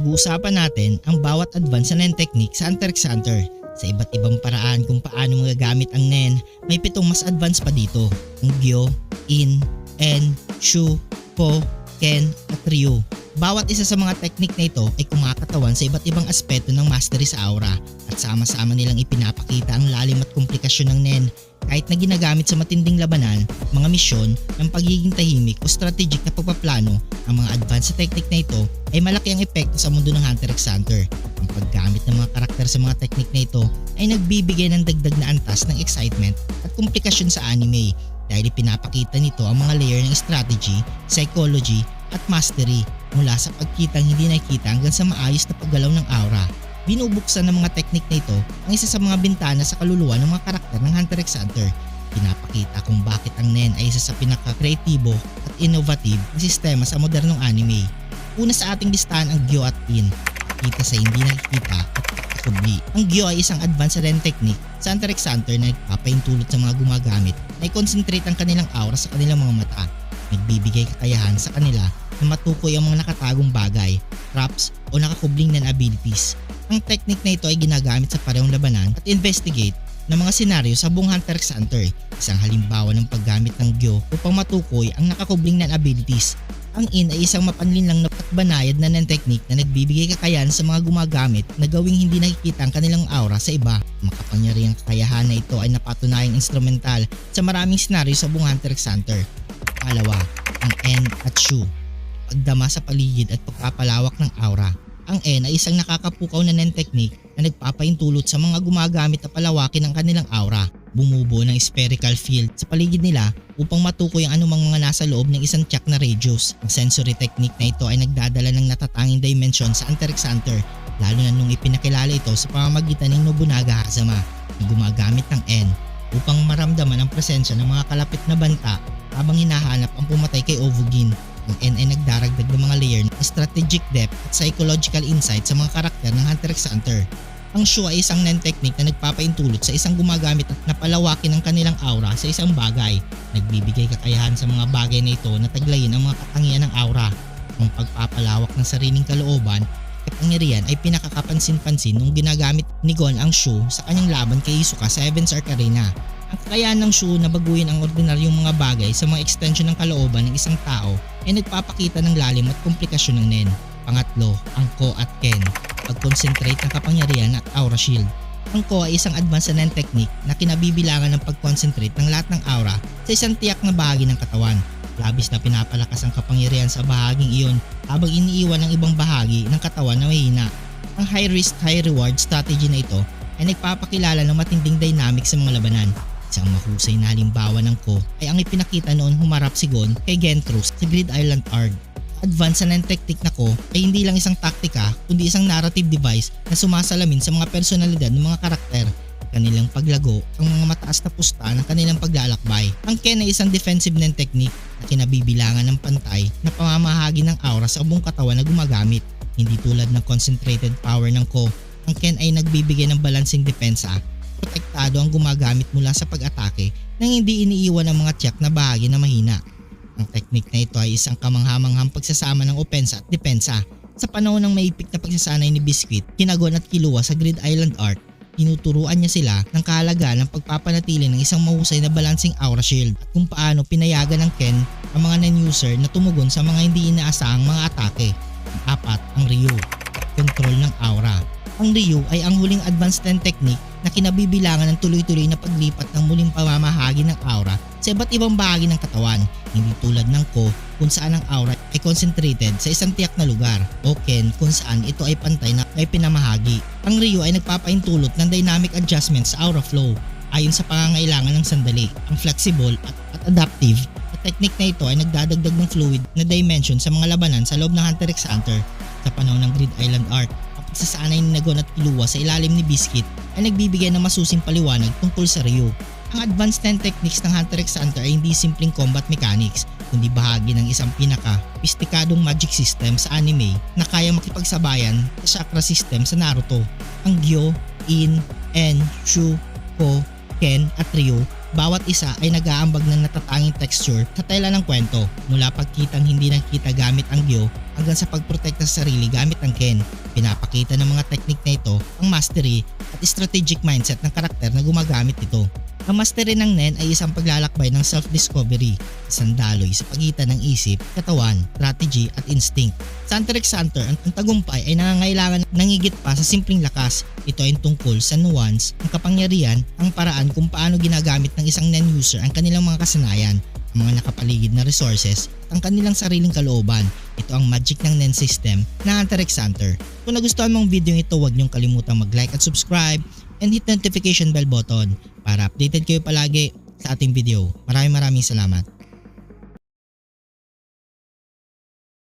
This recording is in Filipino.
pag-uusapan natin ang bawat advance na technique sa Hunter x Hunter. Sa iba't ibang paraan kung paano magagamit ang Nen, may pitong mas advance pa dito. Ang Gyo, In, En, Shu, Po, Ken at Ryu. Bawat isa sa mga technique na ito ay kumakatawan sa iba't ibang aspeto ng mastery sa aura. At sama-sama nilang ipinapakita ang lalim at komplikasyon ng Nen. Kahit na ginagamit sa matinding labanan, mga misyon, ng pagiging tahimik o strategic na pagpaplano, ang mga advanced technique na ito ay malaki ang epekto sa mundo ng Hunter x Hunter. Ang paggamit ng mga karakter sa mga technique na ito ay nagbibigay ng dagdag na antas ng excitement at komplikasyon sa anime. Dahil ipinapakita nito ang mga layer ng strategy, psychology at mastery mula sa pagkitang hindi nakikita hanggang sa maayos na paggalaw ng aura binubuksan ng mga teknik na ito ang isa sa mga bintana sa kaluluwa ng mga karakter ng Hunter x Hunter. Pinapakita kung bakit ang NEN ay isa sa pinaka-kreatibo at innovative na sistema sa modernong anime. Una sa ating listahan ang Gyo at In, kita sa hindi nakikita at kakubli. Ang Gyo ay isang advanced REN technique sa Hunter x Hunter na nagpapaintulot sa mga gumagamit na i-concentrate ang kanilang aura sa kanilang mga mata. Nagbibigay kakayahan sa kanila na matukoy ang mga nakatagong bagay, traps o nakakubling ng abilities ang technique na ito ay ginagamit sa parehong labanan at investigate ng mga senaryo sa buong Hunter x Hunter, isang halimbawa ng paggamit ng Gyo upang matukoy ang nakakubling ng abilities. Ang In ay isang mapanlinlang at banayad na ng technique na nagbibigay kakayahan sa mga gumagamit na gawing hindi nakikita ang kanilang aura sa iba. Makapangyarihang kakayahan na ito ay napatunayang instrumental sa maraming senaryo sa buong Hunter x Hunter. Pangalawa, ang N at Shu. Pagdama sa paligid at pagpapalawak ng aura ang N ay isang nakakapukaw na NEN technique na nagpapaintulot sa mga gumagamit na palawakin ang kanilang aura. Bumubuo ng spherical field sa paligid nila upang matukoy ang anumang mga nasa loob ng isang check na radius. Ang sensory technique na ito ay nagdadala ng natatanging dimension sa Hunter x Hunter lalo na nung ipinakilala ito sa pamamagitan ng Nobunaga Hazama na gumagamit ng N upang maramdaman ang presensya ng mga kalapit na banta habang hinahanap ang pumatay kay Ovugin ang N ay nagdaragdag ng mga layer ng strategic depth at psychological insight sa mga karakter ng Hunter x Hunter. Ang Shu ay isang NEN technique na nagpapaintulot sa isang gumagamit at napalawakin ng kanilang aura sa isang bagay. Nagbibigay kakayahan sa mga bagay na ito na taglayin ang mga katangian ng aura. Ang pagpapalawak ng sariling kalooban kapangyarihan ay pinakakapansin-pansin nung ginagamit ni Gon ang Shu sa kanyang laban kay Isuka sa Heaven's Arc Arena. Ang kakayahan ng Shu na baguhin ang ordinaryong mga bagay sa mga extension ng kalooban ng isang tao ay nagpapakita ng lalim at komplikasyon ng Nen. Pangatlo, ang Ko at Ken. Pag-concentrate ng kapangyarihan at aura shield. Ang Ko ay isang advanced Nen technique na kinabibilangan ng pag-concentrate ng lahat ng aura sa isang tiyak na bahagi ng katawan. Labis na pinapalakas ang kapangyarihan sa bahaging iyon habang iniiwan ng ibang bahagi ng katawan na mahina. Ang high risk high reward strategy na ito ay nagpapakilala ng matinding dynamic sa mga labanan Isang mahusay na halimbawa ng ko ay ang ipinakita noon humarap si Gon kay Gentrus sa Grid Island Arg. Advance na ng technique na ko ay hindi lang isang taktika kundi isang narrative device na sumasalamin sa mga personalidad ng mga karakter kanilang paglago ang mga mataas na pusta ng kanilang paglalakbay. Ang Ken ay isang defensive ng technique na kinabibilangan ng pantay na pamamahagi ng aura sa buong katawan na gumagamit. Hindi tulad ng concentrated power ng Ko, ang Ken ay nagbibigay ng balancing depensa protektado ang gumagamit mula sa pag-atake nang hindi iniiwan ang mga tiyak na bahagi na mahina. Ang teknik na ito ay isang kamanghamanghang pagsasama ng opensa at depensa. Sa panahon ng maipit na pagsasanay ni Biscuit, Kinagon at Kilua sa Grid Island Art, tinuturuan niya sila ng kahalagaan ng pagpapanatili ng isang mahusay na balancing aura shield at kung paano pinayagan ng Ken ang mga non-user na tumugon sa mga hindi inaasahang mga atake. Apat, ang Ryu, control ng aura. Ang Ryu ay ang huling advanced 10 technique na kinabibilangan ng tuloy-tuloy na paglipat ng muling pamamahagi ng aura sa iba't ibang bahagi ng katawan, hindi tulad ng ko kung saan ang aura ay concentrated sa isang tiyak na lugar o ken kung saan ito ay pantay na may pinamahagi. Ang Ryu ay nagpapaintulot ng dynamic adjustment sa aura flow ayon sa pangangailangan ng sandali. Ang flexible at, at adaptive technique na ito ay nagdadagdag ng fluid na dimension sa mga labanan sa loob ng Hunter x Hunter sa panahon ng Grid Island Arc. Ang pagsasanay ni Nagon at Kiluwa sa ilalim ni Biscuit ay nagbibigay ng masusing paliwanag tungkol sa Ryu. Ang advanced 10 techniques ng Hunter x Hunter ay hindi simpleng combat mechanics, kundi bahagi ng isang pinaka-pistikadong magic system sa anime na kaya makipagsabayan sa chakra system sa Naruto. Ang Gyo, In, En, Shu, Ko, Ken at Ryu bawat isa ay nag-aambag ng natatanging texture sa tela ng kwento mula pagkitang hindi nakita gamit ang Gyo hanggang sa pagprotekta sa sarili gamit ang Ken. Pinapakita ng mga teknik na ito ang mastery at strategic mindset ng karakter na gumagamit ito. Ang mastery ng Nen ay isang paglalakbay ng self-discovery, isang daloy sa pagitan ng isip, katawan, strategy at instinct. Sa Hunter x Hunter, ang tagumpay ay nangangailangan ng higit pa sa simpleng lakas. Ito ay tungkol sa nuance, ang kapangyarihan, ang paraan kung paano ginagamit ng isang Nen user ang kanilang mga kasanayan, ang mga nakapaligid na resources ang kanilang sariling kalooban. Ito ang magic ng Nen system na Hunter x Hunter. Kung nagustuhan mong video ito, huwag niyong kalimutang mag-like at subscribe and hit notification bell button para updated kayo palagi sa ating video. Maraming maraming salamat.